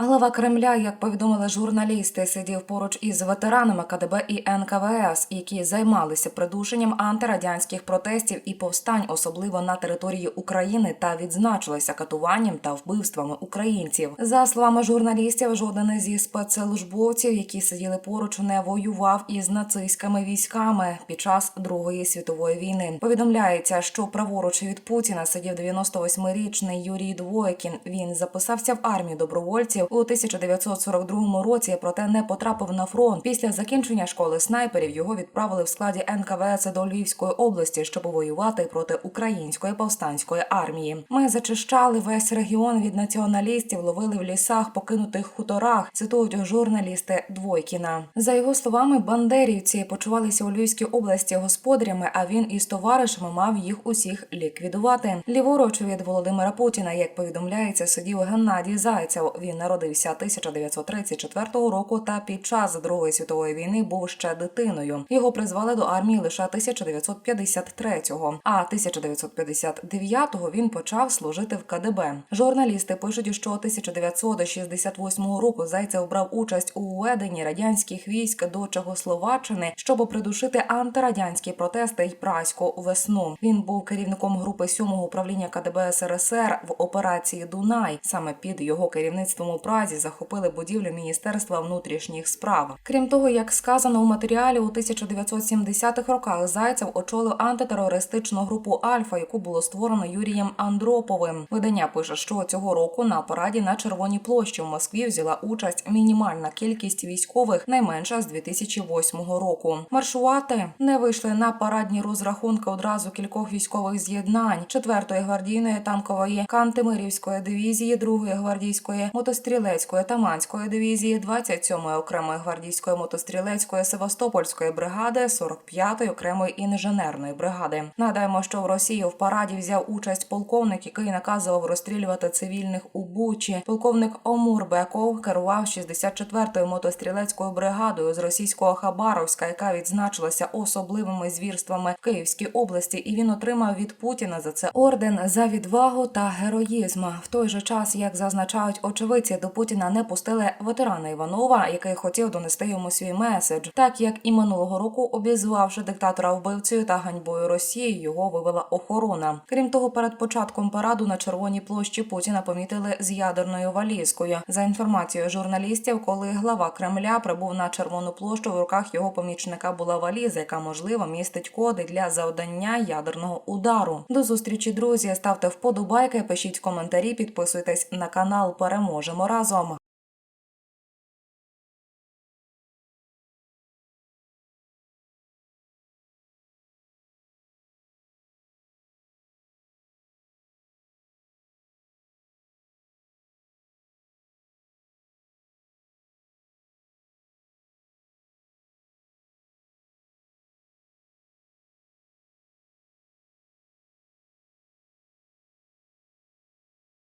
Глава Кремля, як повідомили журналісти, сидів поруч із ветеранами КДБ і НКВС, які займалися придушенням антирадянських протестів і повстань, особливо на території України, та відзначилися катуванням та вбивствами українців. За словами журналістів, жоден зі спецслужбовців, які сиділи поруч, не воював із нацистськими військами під час Другої світової війни. Повідомляється, що праворуч від Путіна сидів 98-річний Юрій Двоєкін. Він записався в армію добровольців у 1942 році, проте не потрапив на фронт. Після закінчення школи снайперів його відправили в складі НКВС до Львівської області, щоб воювати проти української повстанської армії. Ми зачищали весь регіон від націоналістів, ловили в лісах, покинутих хуторах. Цитують журналісти Двойкіна. За його словами, бандерівці почувалися у Львівській області господарями, а він із товаришами мав їх усіх ліквідувати. Ліворуч від Володимира Путіна, як повідомляється, сидів Геннадій Зайцев. Він народився 1934 року та під час Другої світової війни був ще дитиною. Його призвали до армії лише 1953-го, а 1959-го він почав служити в КДБ. Журналісти пишуть, що 1968 року Зайцев брав участь у введенні радянських військ до Чехословаччини, щоб придушити антирадянські протести й праську весну. Він був керівником групи 7-го управління КДБ СРСР в операції Дунай. Саме під його керівництвом Празі захопили будівлю Міністерства внутрішніх справ. Крім того, як сказано у матеріалі, у 1970-х роках Зайцев очолив антитерористичну групу Альфа, яку було створено Юрієм Андроповим. Видання пише, що цього року на параді на Червоній площі в Москві взяла участь мінімальна кількість військових, найменша з 2008 року. Маршувати не вийшли на парадні розрахунки одразу кількох військових з'єднань 4-ї гвардійної танкової Кантемирівської дивізії, 2-ї гвардійської мотострілецької Таманської дивізії, 27-ї окремої гвардійської мотострілецької Севастопольської бригади, 45-ї окремої інженерної бригади. Нагадаємо, що в Росії в параді взяв участь полковник, який наказував розстрілювати цивільних у Бучі. Полковник Омур Беков керував 64-ю мотострілецькою бригадою з російського Хабаровська, яка відзначилася особливими звірствами в Київській області, і він отримав від Путіна за це орден за відвагу та героїзм. В той же час, як зазначають очевидці, до Путіна не пустили ветерана Іванова, який хотів донести йому свій меседж, так як і минулого року, обізвавши диктатора вбивцею та ганьбою Росії, його вивела охорона. Крім того, перед початком параду на червоній площі Путіна помітили з ядерною валізкою. За інформацією журналістів, коли глава Кремля прибув на червону площу, в руках його помічника була валіза, яка можливо містить коди для завдання ядерного удару. До зустрічі, друзі. Ставте вподобайки, пишіть коментарі, підписуйтесь на канал. Переможемо разом.